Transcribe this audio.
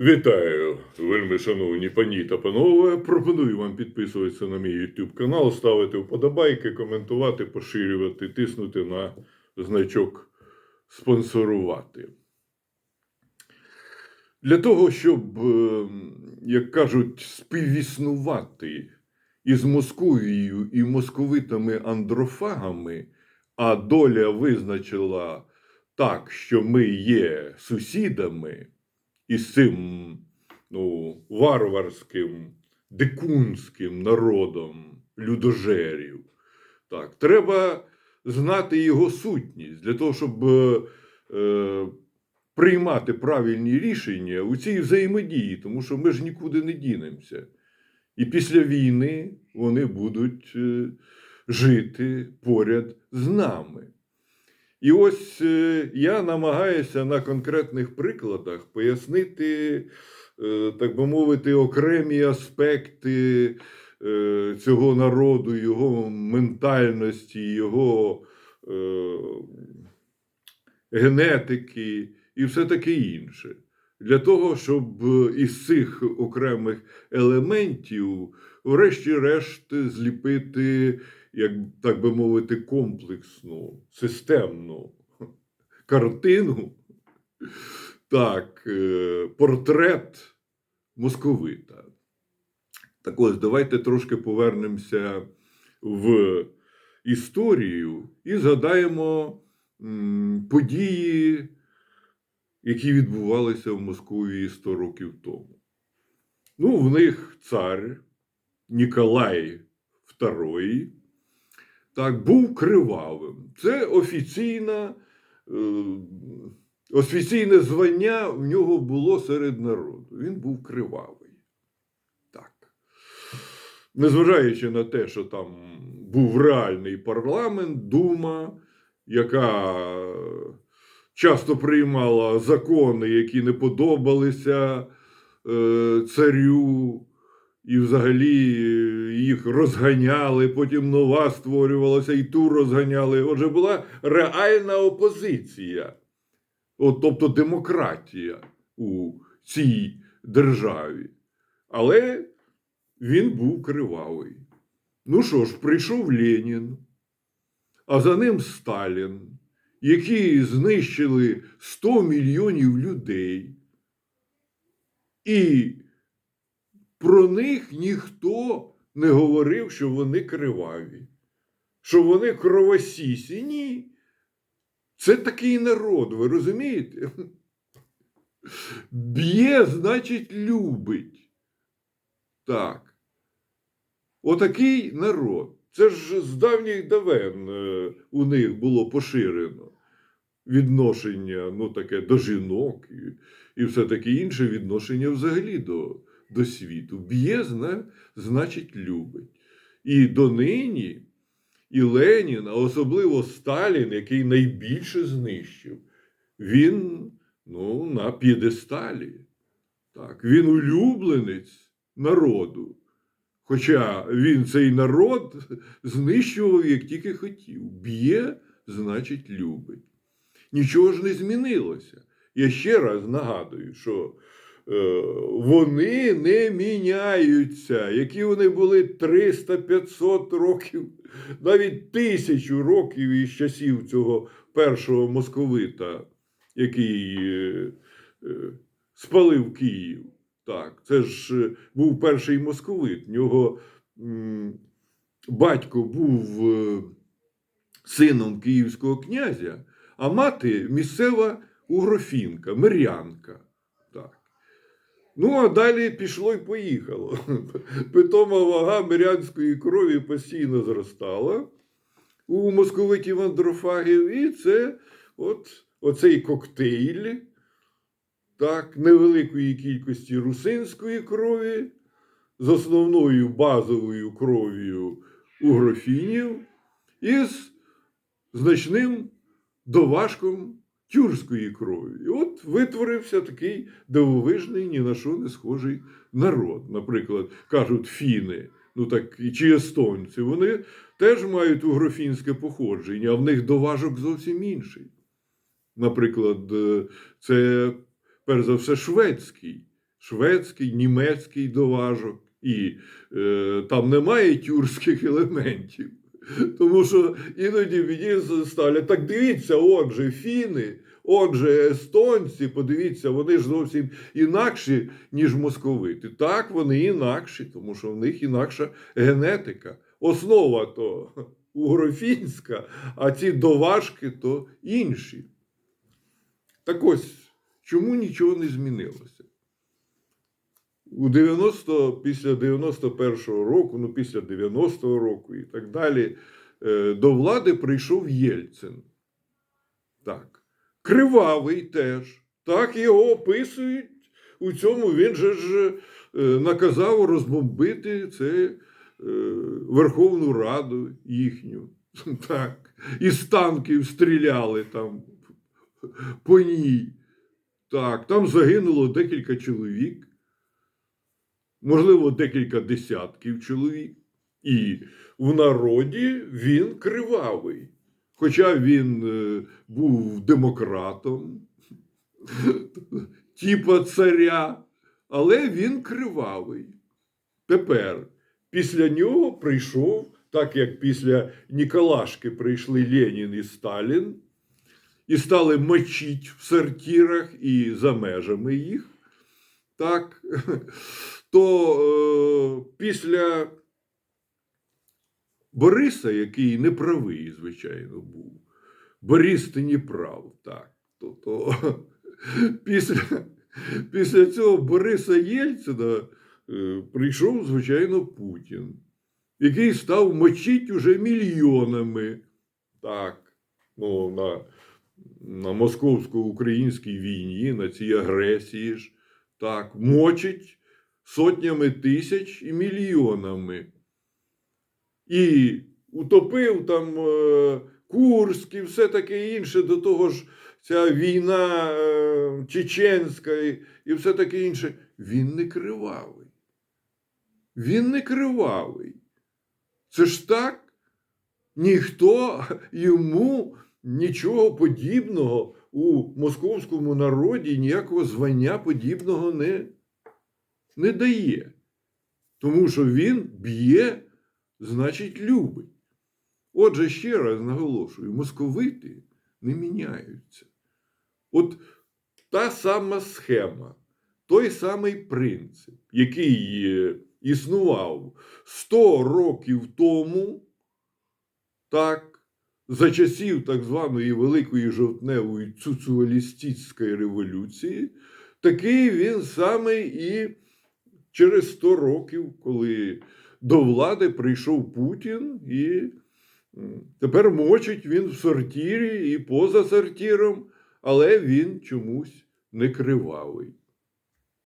Вітаю, вельми шановні пані та панове. Пропоную вам підписуватися на мій YouTube канал, ставити вподобайки, коментувати, поширювати, тиснути на значок спонсорувати. Для того, щоб, е, як кажуть, співіснувати із Московією і московитами андрофагами, а доля визначила так, що ми є сусідами із цим ну, варварським, дикунським народом людожерів. Так, треба знати його сутність для того, щоб е, е, приймати правильні рішення у цій взаємодії, тому що ми ж нікуди не дінемося. І після війни вони будуть е, жити поряд з нами. І ось е, я намагаюся на конкретних прикладах пояснити, е, так би мовити, окремі аспекти е, цього народу, його ментальності, його генетики і все таке інше. Для того, щоб із цих окремих елементів, врешті-решт, зліпити, як так би мовити, комплексну, системну картину, так, е, портрет московита. Так ось, давайте трошки повернемося в історію і згадаємо події, які відбувалися в Московії 100 років тому. Ну, в них цар Ніколай II так, був кривавим. Це офіційна, е, офіційне звання в нього було серед народу. Він був кривавий. Так. Незважаючи на те, що там був реальний парламент, дума, яка часто приймала закони, які не подобалися е, царю, і взагалі е, їх розганяли, потім нова створювалася, і ту розганяли. Отже, була реальна опозиція, От, тобто демократія у цій державі. Але він був кривавий. Ну що ж, прийшов Ленін, а за ним Сталін, які знищили 100 мільйонів людей. І про них ніхто не говорив, що вони криваві, що вони кровосісі. Ні. Це такий народ, ви розумієте? Б'є, значить, любить. Так. Отакий народ. Це ж з давніх давен е, у них було поширено відношення, ну, таке до жінок і, і все таке інше відношення взагалі до, до світу. Б'є, значить, любить. І донині, і Ленін, а особливо Сталін, який найбільше знищив, він ну, на п'єдесталі. Так, він улюбленець народу. Хоча він цей народ знищував, як тільки хотів. Б'є, значить, любить. Нічого ж не змінилося. Я ще раз нагадую, що вони не міняються. Які вони були 300-500 років, навіть тисячу років із часів цього першого московита, який е, е, спалив Київ. Так, це ж е, був перший московит. В нього батько був е, сином київського князя, а мати місцева угрофінка, мирянка. Ну, а далі пішло й поїхало. Питома вага мирянської крові постійно зростала у московитів андрофагів, і це от, оцей коктейль так, невеликої кількості русинської крові з основною базовою кров'ю угрофінів і з значним доважком тюркської крові. І от витворився такий дивовижний, ні на що не схожий народ. Наприклад, кажуть фіни, ну так чи естонці, вони теж мають угрофінське походження, а в них доважок зовсім інший. Наприклад, е, це перш за все шведський шведський, німецький доважок, і е, там немає тюркських елементів. Тому що іноді мені ставлять, так дивіться, он же фіни, он же естонці, подивіться, вони ж зовсім інакші, ніж московити. Так, вони інакші, тому що в них інакша генетика. Основа то угрофінська, а ці доважки то інші. Так ось, чому нічого не змінилося? У 90, після 91-го року, ну після 90-го року і так далі, е, до влади прийшов Єльцин. Так. Кривавий теж. Так його описують. У цьому він же ж е, наказав розбомбити це е, Верховну Раду їхню. Так. Із танків стріляли там по ній. Так, там загинуло декілька чоловік, можливо, декілька десятків чоловік. І в народі він кривавий. Хоча він е, був демократом, типа царя, але він кривавий. Тепер після нього прийшов, так як після Ніколашки прийшли Ленін і Сталін, і стали мочити в сортирах і за межами їх. Так, то е, після Бориса, який неправий, звичайно, був. Борис ти не прав, так. То, то, після, після цього Бориса Єльцина е, прийшов, звичайно, Путін, який став мочити уже мільйонами. Так, ну, на, на московсько-українській війні, на цій агресії ж, так, мочить сотнями тисяч і мільйонами і утопив там е, Курськ і все таке інше. До того ж, ця війна е, чеченська і, все таке інше. Він не кривавий. Він не кривавий. Це ж так, ніхто йому нічого подібного у московському народі, ніякого звання подібного не, не дає. Тому що він б'є значить любить. Отже, ще раз наголошую: московити не міняються. От та сама схема, той самий принцип, який е, існував 100 років тому, так, за часів так званої Великої жовтневої цуцуалістської революції, такий він самий і через 100 років, коли до влади прийшов Путін і тепер мочить він в сортирі і поза сортиром, але він чомусь не кривавий.